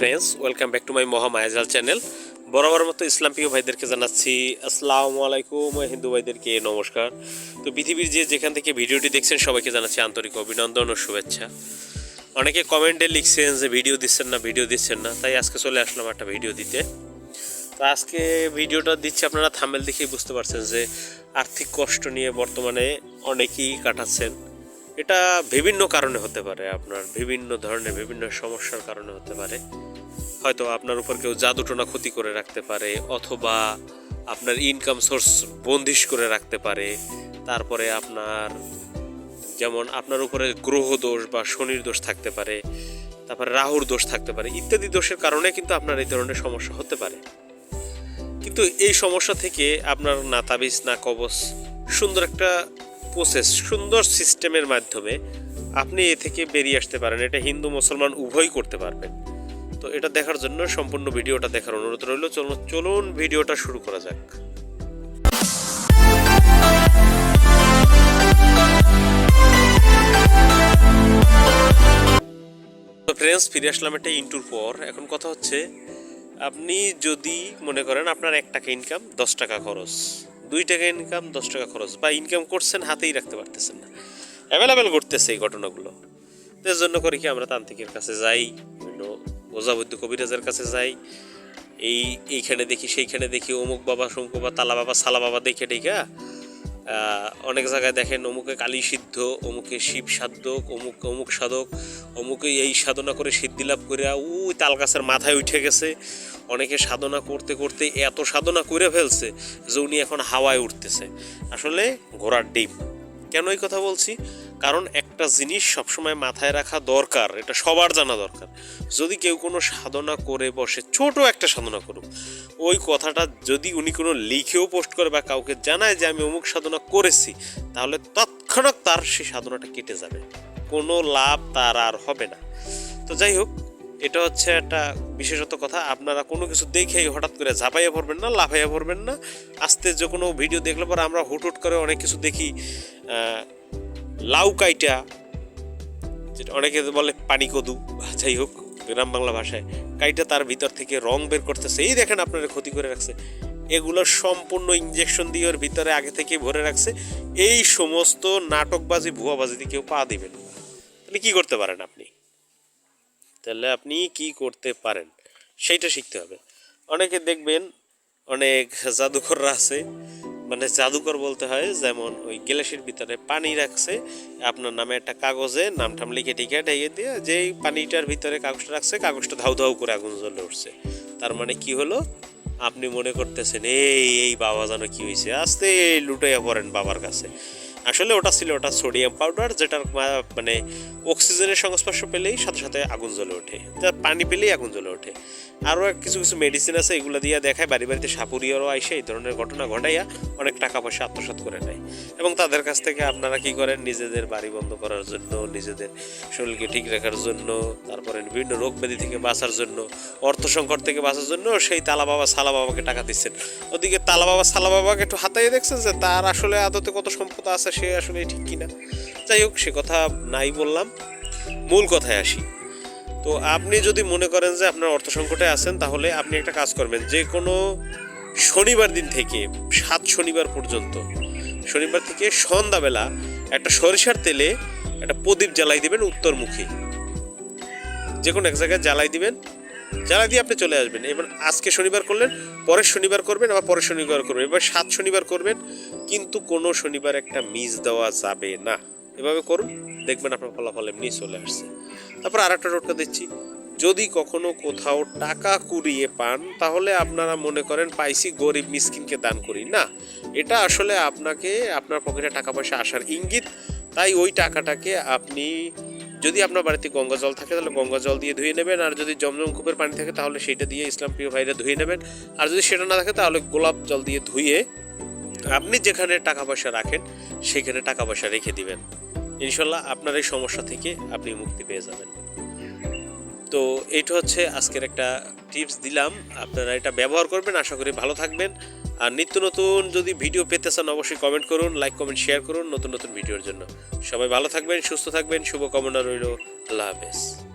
Friends welcome back to my Mahamayajal channel বরাবর মতো ইসলাম প্রিয় ভাইদেরকে জানাচ্ছি, আসসালামু আলাইকুম হিন্দু ভাইদেরকে, নমস্কার। তো পৃথিবীর যে যেখান থেকে ভিডিওটি দেখছেন, সবাইকে জানাচ্ছি আন্তরিক অভিনন্দন ও শুভেচ্ছা। অনেকে কমেন্টে লিখছেন যে, ভিডিও দিচ্ছেন না, ভিডিও দিচ্ছেন না। তাই আজকে চলে আসলাম একটা ভিডিও দিতে। তো আজকে ভিডিওটা দিচ্ছি আপনারা থামেল দেখেই বুঝতে পারছেন যে, আর্থিক কষ্ট নিয়ে বর্তমানে অনেকেই কাটাচ্ছেন। এটা বিভিন্ন কারণে হতে পারে আপনার, বিভিন্ন ধরনের, বিভিন্ন সমস্যার কারণে হতে পারে। হয়তো আপনার উপর কেউ জাদুটোনা ক্ষতি করে রাখতে পারে, অথবা আপনার ইনকাম সোর্স বন্দিশ করে রাখতে পারে। তারপরে আপনার যেমন আপনার উপরে গ্রহ দোষ বা শনির দোষ থাকতে পারে, তারপরে রাহুর দোষ থাকতে পারে, ইত্যাদি দোষের কারণে কিন্তু আপনার এই ধরনের সমস্যা হতে পারে। কিন্তু এই সমস্যা থেকে আপনার না তাবিজ, না কবচ, সুন্দর একটা প্রসেস সুন্দর সিস্টেমের মাধ্যমে আপনি এ থেকে বেরিয়ে আসতে পারেন। এটা হিন্দু, মুসলমান উভয়ই করতে পারবেন। তো এটা দেখার জন্য সম্পূর্ণ ভিডিওটা দেখার অনুরোধ রইল। চলুন চলুন ভিডিওটা শুরু করা যাক। তো ফ্রেন্ডস ফিরে আসলাম একটা ইন্টুর পর। এখন কথা হচ্ছে, আপনি যদি মনে করেন আপনার এক টাকা ইনকাম দশ টাকা খরচ, দুই টাকা ইনকাম দশ টাকা খরচ, বা ইনকাম করছেন, হাতেই রাখতে পারতেছেন না। অ্যাভেলেবেল করতেছে এই ঘটনাগুলো। এর জন্য করে কি আমরা তান্ত্রিকের কাছে যাই? ওজাবৈদ্য কবিরাজের কাছে যাই। এই এইখানে দেখি সেইখানে দেখি অমুক বাবা শঙ্কু বা তালা বাবা সালা বাবা দেখে আহ, অনেক জায়গায় দেখেন অমুকে কালী সিদ্ধ অমুকে শিব সাধক অমুক অমুক সাধক অমুকে এই সাধনা করে সিদ্ধি লাভ করে ওই তাল গাছের মাথায় উঠে গেছে। অনেকে সাধনা করতে করতে এত সাধনা করে ফেলছে যে উনি এখন হাওয়ায় উঠতেছে। আসলে ঘোড়ার ডিম। কেন এই কথা বলছি? কারণ একটা জিনিস সবসময় মাথায় রাখা দরকার, এটা সবার জানা দরকার। যদি কেউ কোনো সাধনা করে বসে, ছোট একটা সাধনা করুক, ওই কথাটা যদি উনি কোনো লিখেও পোস্ট করে বা কাউকে জানায় যে আমি অমুক সাধনা করেছি, তাহলে তৎক্ষণাৎ তার সেই সাধনাটা কেটে যাবে। কোনো লাভ তার আর হবে না। তো যাই হোক এটা হচ্ছে একটা বিশেষত কথা, আপনারা কোনো কিছু দেখেই হঠাৎ করে ঝাঁপাইয়া পড়বেন না, লাফাইয়া পড়বেন না। আস্তে যে কোনো ভিডিও দেখলে পরে আমরা হুট হুট করে অনেক কিছু দেখি লাউ কাইটা, যেটা অনেকে বলে পানি কদু, যাই হোক, গ্রাম বাংলা ভাষায়, কাইটা তার ভিতর থেকে রং বের করতেছে। এই দেখেন আপনারা ক্ষতি করে রাখছে। এগুলো সম্পূর্ণ ইঞ্জেকশন দিয়ে ওর ভিতরে আগে থেকে ভরে রাখছে। এই সমস্ত নাটকবাজি ভুয়াবাজিতে কেউ পা দিবেন না। তাহলে কী করতে পারেন আপনি? তাহলে আপনি কি করতে পারেন? সেইটা শিখতে হবে। অনেকে দেখবেন অনেক জাদুকররা আছে মানে জাদুকর বলতে হয়, যেমন ওই গ্লাসের ভিতরে পানি রাখছে, আপনার নামে একটা কাগজে নাম টাম লিখে টিকে ঢেকে দিয়ে যেই পানিটার ভিতরে কাগজটা রাখছে, কাগজটা ধাউ ধাউ করে আগুন জ্বলে উঠছে। তার মানে কি হলো? আপনি মনে করতেছেন, এই এই বাবা যেন কি হয়েছে আস্তে লুটাইয়া পড়েন বাবার কাছে। আসলে ওটা ছিল ওটা সোডিয়াম পাউডার যেটার মা- মানে অক্সিজেনের সংস্পর্শ পেলেই সাথে সাথে আগুন জ্বলে ওঠে। তা পানি পেলেই আগুন জ্বলে ওঠে। আরও কিছু কিছু মেডিসিন আছে, এগুলো দিয়ে দেখায় বাড়ি বাড়িতে সাপুরিয়ারও আইসে, এই ধরনের ঘটনা ঘটাইয়া অনেক টাকা পয়সা আত্মসাৎ করে নেয়। এবং তাদের কাছ থেকে আপনারা কি করেন? নিজেদের বাড়ি বন্ধ করার জন্য, নিজেদের শরীরকে ঠিক রাখার জন্য, তারপরে বিভিন্ন রোগ ব্যাধি থেকে বাঁচার জন্য, অর্থ সংকট থেকে বাঁচার জন্য সেই তালা বাবা, সালা বাবাকে টাকা দিচ্ছেন। ওদিকে তালা বাবা, সালা বাবাকে একটু হাতাইয়ে দেখছেন যে তার আসলে আদতে কত সম্পদ আছে। সে আসলে ঠিক কিনা। যাই হোক, সে কথা নাই বললাম। মূল কথায় আসি। তো আপনি যদি মনে করেন যে আপনার অর্থ সংকটে আছেন, তাহলে আপনি একটা কাজ করবেন। যে কোনো শনিবার দিন থেকে, সাত শনিবার পর্যন্ত, শনিবার থেকে সন্ধ্যাবেলা একটা সরিষার তেলে একটা প্রদীপ জ্বালাই দিবেন উত্তরমুখী। যে কোনো এক জায়গায় জ্বালাই দিবেন। জ্বালাই দিয়ে আপনি চলে আসবেন। এবার আজকে শনিবার করলেন, পরের শনিবার করবেন, আবার পরের শনিবার করবেন। এবার সাত শনিবার করবেন, কিন্তু কোনো শনিবার একটা মিস দেওয়া যাবে না। এভাবে করুন, দেখবেন আপনার ফলাফল এমনি চলে আসছে। তারপর আর একটা টোটকা দিচ্ছি যদি কখনো কোথাও টাকা কুড়িয়ে পান, তাহলে আপনারা মনে করেন পাইছি, গরিব মিসকিনকে দান করি। না, এটা আসলে আপনাকে, আপনার পকেটে টাকা পয়সা আসার ইঙ্গিত, তাই ওই টাকাটাকে আপনি যদি আপনার বাড়িতে গঙ্গা জল থাকে, তাহলে গঙ্গা জল দিয়ে ধুয়ে নেবেন। আর যদি জমজম কূপের পানি থাকে, তাহলে সেটা দিয়ে ইসলাম প্রিয় ভাইরা ধুয়ে নেবেন। আর যদি সেটা না থাকে, তাহলে গোলাপ জল দিয়ে ধুয়ে আপনি যেখানে টাকা পয়সা রাখেন, সেখানে টাকা পয়সা রেখে দিবেন। ইনশাল্লাহ আপনার এই সমস্যা থেকে আপনি মুক্তি পেয়ে যাবেন। তো এইটা হচ্ছে আজকের একটা টিপস দিলাম। আপনারা এটা ব্যবহার করবেন। আশা করি ভালো থাকবেন। আর নিত্য নতুন যদি ভিডিও পেতে চান, অবশ্যই কমেন্ট করুন লাইক কমেন্ট শেয়ার করুন নতুন নতুন ভিডিওর জন্য। সবাই ভালো থাকবেন, সুস্থ থাকবেন, শুভকামনা রইল। আল্লাহ হাফেজ।